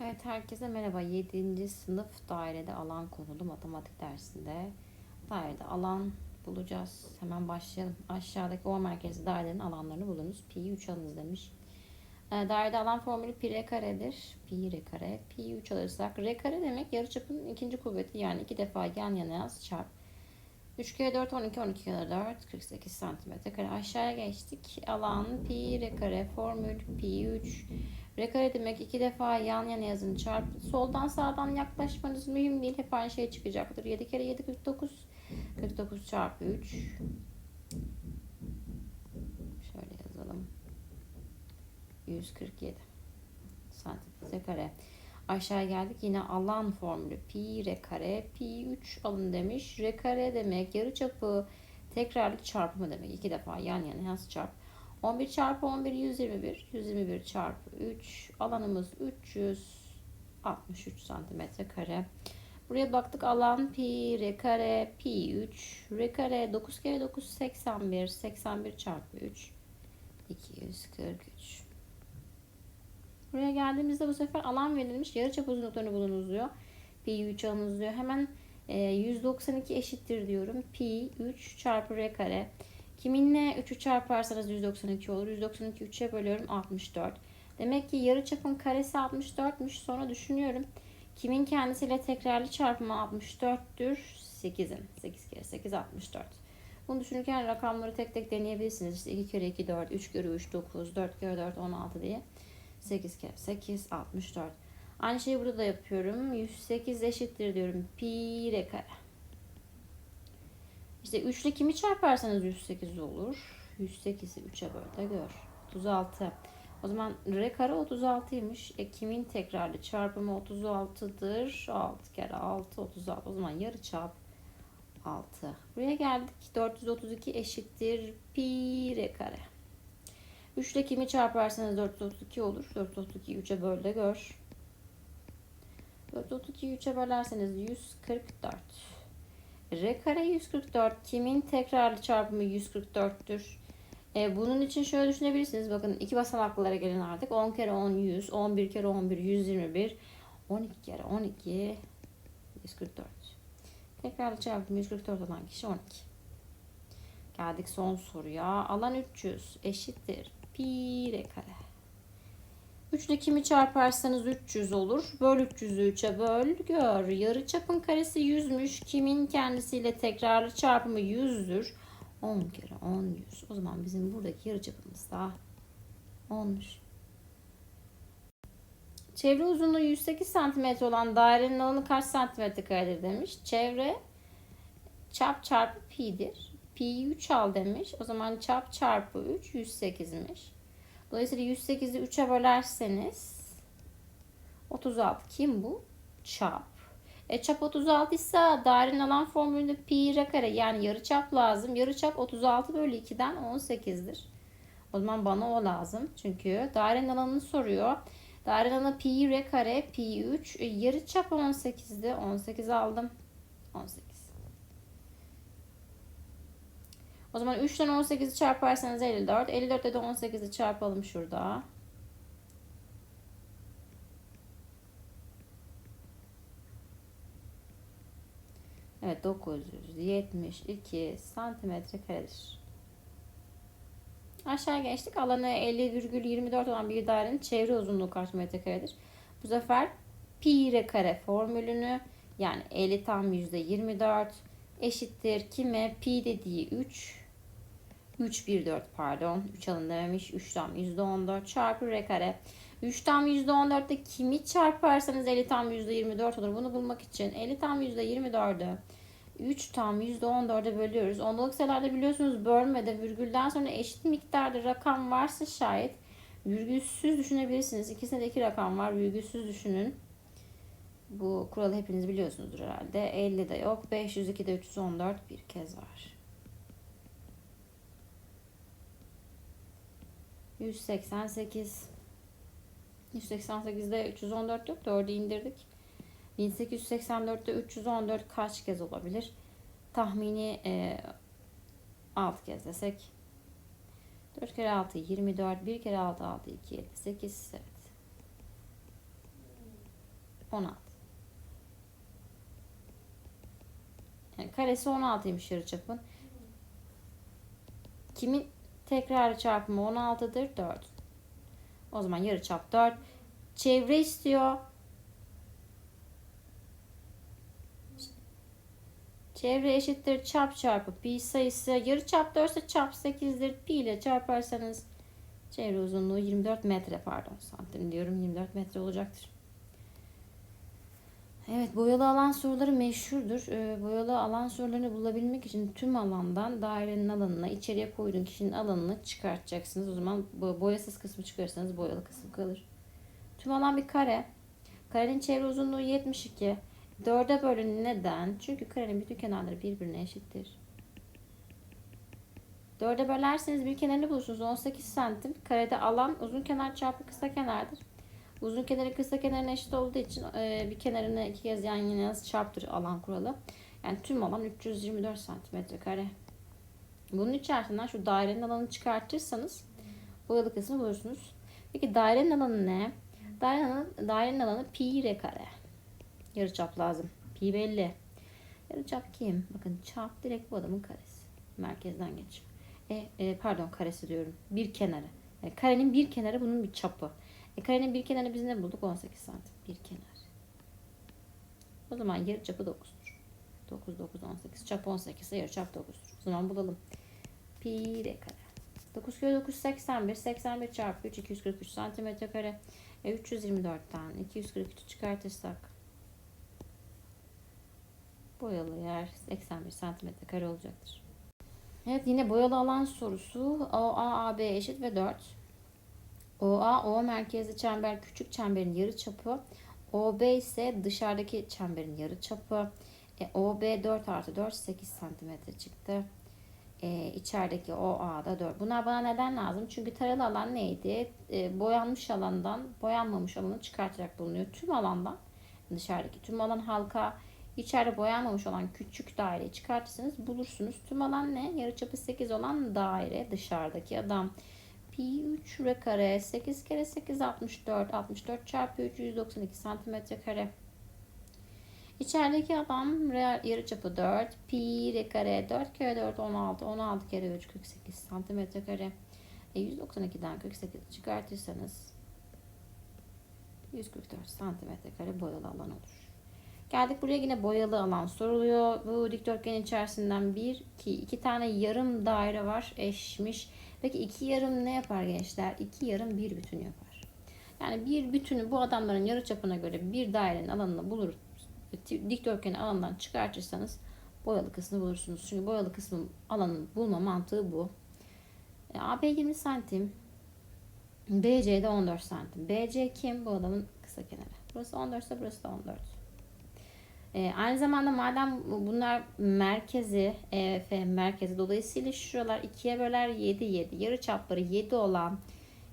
Evet herkese merhaba. 7. sınıf dairede alan konulu matematik dersinde dairede alan bulacağız. Hemen başlayalım. Aşağıdaki O merkezi dairelerin alanlarını bulunuz. Pi 3 alınız demiş. E, dairede alan formülü pi r karedir. Pi r kare. Pi 3 alırsak r kare demek yarıçapın ikinci kuvveti yani iki defa yan yana yaz çarp. 3 kere 4 12 12 kere 4 48 santimetre kare. Aşağıya geçtik. Alan pi r kare formül pi 3 R kare demek iki defa yan yana yazın çarp. Soldan sağdan yaklaşmanız mühim değil. Hep aynı şey çıkacaktır. 7 kere 7 49. 49 çarpı 3. Şöyle yazalım. 147 santimetre kare. Aşağı geldik. Yine alan formülü. Pi r kare. Pi 3 alın demiş. R kare demek yarıçapı tekrarlı çarpımı demek. İki defa yan yana yaz çarp. 11 çarpı 11 121. 121 çarpı 3. Alanımız 363 santimetre kare. Buraya baktık alan pi r kare pi 3 r kare 9 kere 9 81 81 çarpı 3 243. Buraya geldiğimizde bu sefer alan verilmiş yarıçap uzunluklarını bulunuz diyor. Pi 3 alınız diyor. Hemen e, 192 eşittir diyorum. Pi 3 çarpı r kare. Kiminle 3'ü çarparsanız 192 olur. 192 3'e bölüyorum 64. Demek ki yarı çapın karesi 64'müş. Sonra düşünüyorum. Kimin kendisiyle tekrarlı çarpımı 64'tür? 8'in. 8 kere 8 64. Bunu düşünürken rakamları tek tek deneyebilirsiniz. İşte 2 kere 2 4, 3 kere 3 9, 4 kere 4 16 diye. 8 kere 8 64. Aynı şeyi burada da yapıyorum. 108 eşittir diyorum. Pi r kare. İşte 3 ile kimi çarparsanız 108 olur. 108'i 3'e böl de gör. 36. O zaman r kare 36'ymış. E kimin tekrarlı çarpımı 36'dır. 6 kere 6 36. O zaman yarı çarp 6. Buraya geldik. 432 eşittir pi r kare. 3 ile kimi çarparsanız 432 olur. 432'yi 3'e böl de gör. 432'yi 3'e bölerseniz 144. R kare 144 kimin tekrarlı çarpımı 144'tür? E, bunun için şöyle düşünebilirsiniz. Bakın iki basamaklara gelin artık. 10 kere 10 100, 11 kere 11 121, 12 kere 12 144. Tekrarlı çarpımı 144 olan kişi 12. Geldik son soruya. Alan 300 eşittir. Pi r kare. 3 ile kimi çarparsanız 300 olur. Böl 300'ü 3'e böl gör. Yarı çapın karesi 100'müş. Kimin kendisiyle tekrarlı çarpımı 100'dür. 10 kere 10 100. O zaman bizim buradaki yarı çapımız da 10'muş. Çevre uzunluğu 108 cm olan dairenin alanı kaç santimetre karedir demiş. Çevre çap çarpı pi'dir. Pi'yi 3 al demiş. O zaman çap çarpı 3 108'miş. Dolayısıyla 108'i 3'e bölerseniz 36. Kim bu? Çap. E çap 36 ise dairenin alan formülünde pi r kare yani yarı çap lazım. Yarı çap 36 bölü 2'den 18'dir. O zaman bana o lazım. Çünkü dairenin alanını soruyor. Dairenin alanı pi r kare pi 3. E, yarı çap 18'di. 18 aldım. 18. O zaman 3'ten 18'i çarparsanız 54. 54'te de 18'i çarpalım şurada. Evet 972 santimetre karedir. Aşağı geçtik. Alanı 50,24 olan bir dairenin çevre uzunluğu kaç metre karedir? Bu sefer pi r kare formülünü yani 50 tam %24 eşittir kime? Pi dediği 3 3 1 4 pardon. 3 alın dememiş. 3 tam %14 çarpı r kare. 3 tam %14'te kimi çarparsanız 50 tam %24 olur. Bunu bulmak için 50 tam %24'ü 3 tam %14'e bölüyoruz. Ondalık sayılarda biliyorsunuz bölmede virgülden sonra eşit miktarda rakam varsa şayet virgülsüz düşünebilirsiniz. İkisinde de iki rakam var. Virgülsüz düşünün. Bu kuralı hepiniz biliyorsunuzdur herhalde. 50 de yok. 502'de 314 bir kez var. 188 188'de 314 yok. 4'ü indirdik. 1884'te 314 kaç kez olabilir? Tahmini e, 6 kez desek. 4 kere 6 24. 1 kere 6 6 2 7 8 evet. 16. Yani karesi 16'ymış yarıçapın. Kimin tekrarı çarpımı 16'dır? 4. O zaman yarıçap 4. Çevre istiyor. Çevre eşittir çap çarpı pi sayısı. Yarıçap 4 ise çap 8'dir. Pi ile çarparsanız çevre uzunluğu 24 metre pardon santim diyorum 24 metre olacaktır. Evet boyalı alan soruları meşhurdur. Ee, boyalı alan sorularını bulabilmek için tüm alandan dairenin alanına içeriye koyduğun kişinin alanını çıkartacaksınız. O zaman boyasız kısmı çıkarırsanız boyalı kısım kalır. Tüm alan bir kare. Karenin çevre uzunluğu 72. 4'e bölün neden? Çünkü karenin bütün kenarları birbirine eşittir. 4'e bölerseniz bir kenarını bulursunuz. 18 santim. Karede alan uzun kenar çarpı kısa kenardır. Uzun kenarı kısa kenarına eşit olduğu için e, bir kenarını iki kez yan yana çarptır alan kuralı. Yani tüm alan 324 santimetre kare. Bunun içerisinden şu dairenin alanını çıkartırsanız boyalı kısmı bulursunuz. Peki dairenin alanı ne? Dairenin alanı, dairenin alanı pi r kare. Yarıçap lazım. Pi belli. Yarıçap kim? Bakın çap direkt bu adamın karesi. Merkezden geçiyor. E, e, pardon karesi diyorum. Bir kenarı. Yani karenin bir kenarı bunun bir çapı. E, karenin bir kenarı biz ne bulduk? 18 santim. Bir kenar. O zaman yarı çapı 9'dur. 9, 9, 18. Çap 18 ise yarı çap 9'dur. O zaman bulalım. Pi r kare. 9 kere 9 81. 81 çarpı 3 243 santimetre kare. E, 324'ten 243 çıkartırsak boyalı yer 81 santimetre kare olacaktır. Evet yine boyalı alan sorusu. OA AB eşit ve 4. OA O merkezli çember küçük çemberin yarı çapı. OB ise dışarıdaki çemberin yarı çapı. E, OB 4 artı 4 8 santimetre çıktı. E, içerideki OA da 4. Bunlar bana neden lazım? Çünkü taralı alan neydi? E, boyanmış alandan boyanmamış alanı çıkartarak bulunuyor. Tüm alandan dışarıdaki tüm alan halka İçeride boyanmamış olan küçük daireyi çıkartırsanız bulursunuz. Tüm alan ne? Yarıçapı 8 olan daire dışarıdaki adam. Pi 3 r kare 8 kere 8 64 64 çarpı 3 192 santimetre kare. İçerideki adam yarıçapı 4 pi r kare 4 kere 4 16 16 kere 3 48 santimetre kare. E 192'den 48 çıkartırsanız 144 santimetre kare boyalı alan olur. Geldik buraya yine boyalı alan soruluyor. Bu dikdörtgen içerisinden bir, iki, iki tane yarım daire var eşmiş. Peki iki yarım ne yapar gençler? İki yarım bir bütün yapar. Yani bir bütünü bu adamların yarı çapına göre bir dairenin alanını bulur. Dikdörtgeni alandan çıkartırsanız boyalı kısmını bulursunuz. Çünkü boyalı kısmın alanını bulma mantığı bu. E, AB 20 santim. BC de 14 santim. BC kim? Bu adamın kısa kenarı. Burası 14 ise burası da 14. E, aynı zamanda madem bunlar merkezi, EF merkezi dolayısıyla şuralar ikiye böler 7 7. Yarı çapları 7 olan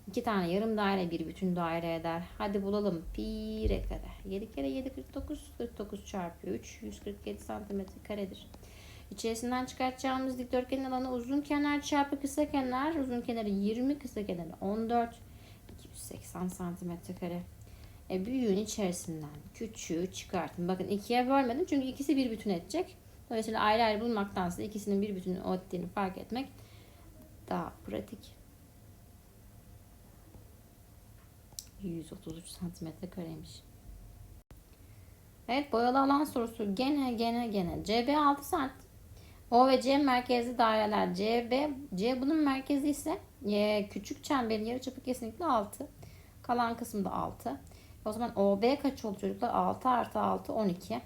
iki tane yarım daire bir bütün daire eder. Hadi bulalım. Pi r kare. 7 kere 7 49. 49 çarpı 3 147 santimetre karedir. İçerisinden çıkartacağımız dikdörtgenin alanı uzun kenar çarpı kısa kenar. Uzun kenarı 20, kısa kenarı 14. 280 santimetre kare. E, büyüğün içerisinden küçüğü çıkartın. Bakın ikiye bölmedim çünkü ikisi bir bütün edecek. Dolayısıyla ayrı ayrı bulmaktansa ikisinin bir bütün ettiğini fark etmek daha pratik. 133 santimetre kareymiş. Evet boyalı alan sorusu gene gene gene. CB 6 santim. O ve C merkezli daireler. CB, C bunun merkezi ise e, küçük çemberin yarıçapı kesinlikle 6. Kalan kısmı da 6. O zaman OB kaç oldu çocuklar? 6 artı 6 12.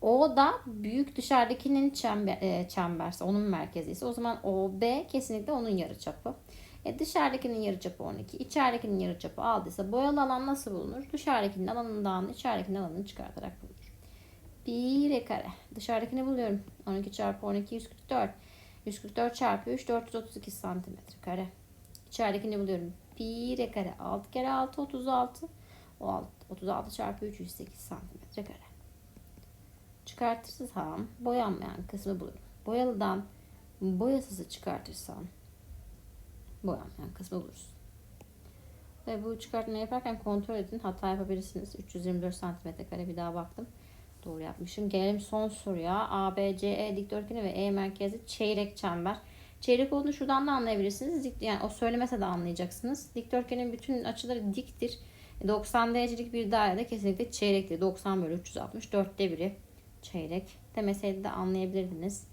O da büyük dışarıdakinin çember, e, çemberse onun merkezi ise o zaman OB kesinlikle onun yarıçapı. E dışarıdakinin yarıçapı 12, içeridekinin yarıçapı aldıysa boyalı alan nasıl bulunur? Dışarıdakinin alanından içeridekinin alanını çıkartarak bulunur. 1 kare. Dışarıdakini buluyorum. 12 çarpı 12 144. 144 çarpı 3 432 santimetre kare. İçeridekini buluyorum. 1 kare. 6 kere 6 36. O 36 çarpı 308 santimetre kare. Çıkartırsam boyanmayan kısmı bulurum. Boyalıdan boyasızı çıkartırsam boyanmayan kısmı buluruz. Ve bu çıkartma yaparken kontrol edin. Hata yapabilirsiniz. 324 santimetre kare bir daha baktım. Doğru yapmışım. Gelelim son soruya. A, B, C, E dikdörtgeni ve E merkezi çeyrek çember. Çeyrek olduğunu şuradan da anlayabilirsiniz. Dik, yani o söylemese de anlayacaksınız. Dikdörtgenin bütün açıları diktir. 90 derecelik bir dairede kesinlikle çeyrektir. 90 bölü 360 dörtte biri çeyrek demeseydi de anlayabilirdiniz.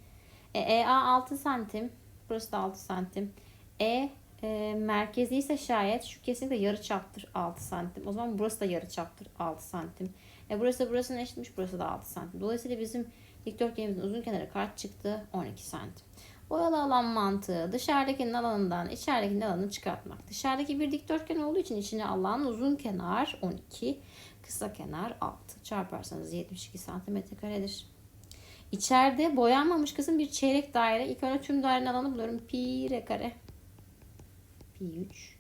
E, EA 6 santim. Burası da 6 santim. E, e merkezi ise şayet şu kesinlikle yarı çaptır 6 santim. O zaman burası da yarı çaptır 6 santim. E burası burasının eşitmiş. Burası da 6 santim. Dolayısıyla bizim dikdörtgenimizin uzun kenarı kaç çıktı? 12 santim. Boyalı alan mantığı dışarıdakinin alanından içeridekinin alanını çıkartmak. Dışarıdaki bir dikdörtgen olduğu için içine alan uzun kenar 12, kısa kenar 6. Çarparsanız 72 santimetre karedir. İçeride boyanmamış kısım bir çeyrek daire. İlk önce tüm dairenin alanı buluyorum. Pi r kare. Pi 3.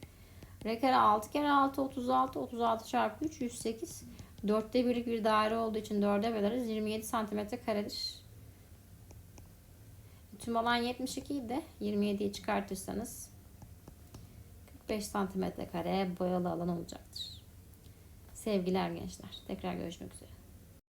R kare 6 kere 6 36. 36 çarpı 3 108. Dörtte birlik bir daire olduğu için dörde böleriz. 27 santimetre karedir. Tüm alan 72 idi. 27'yi çıkartırsanız 45 santimetre kare boyalı alan olacaktır. Sevgiler gençler. Tekrar görüşmek üzere.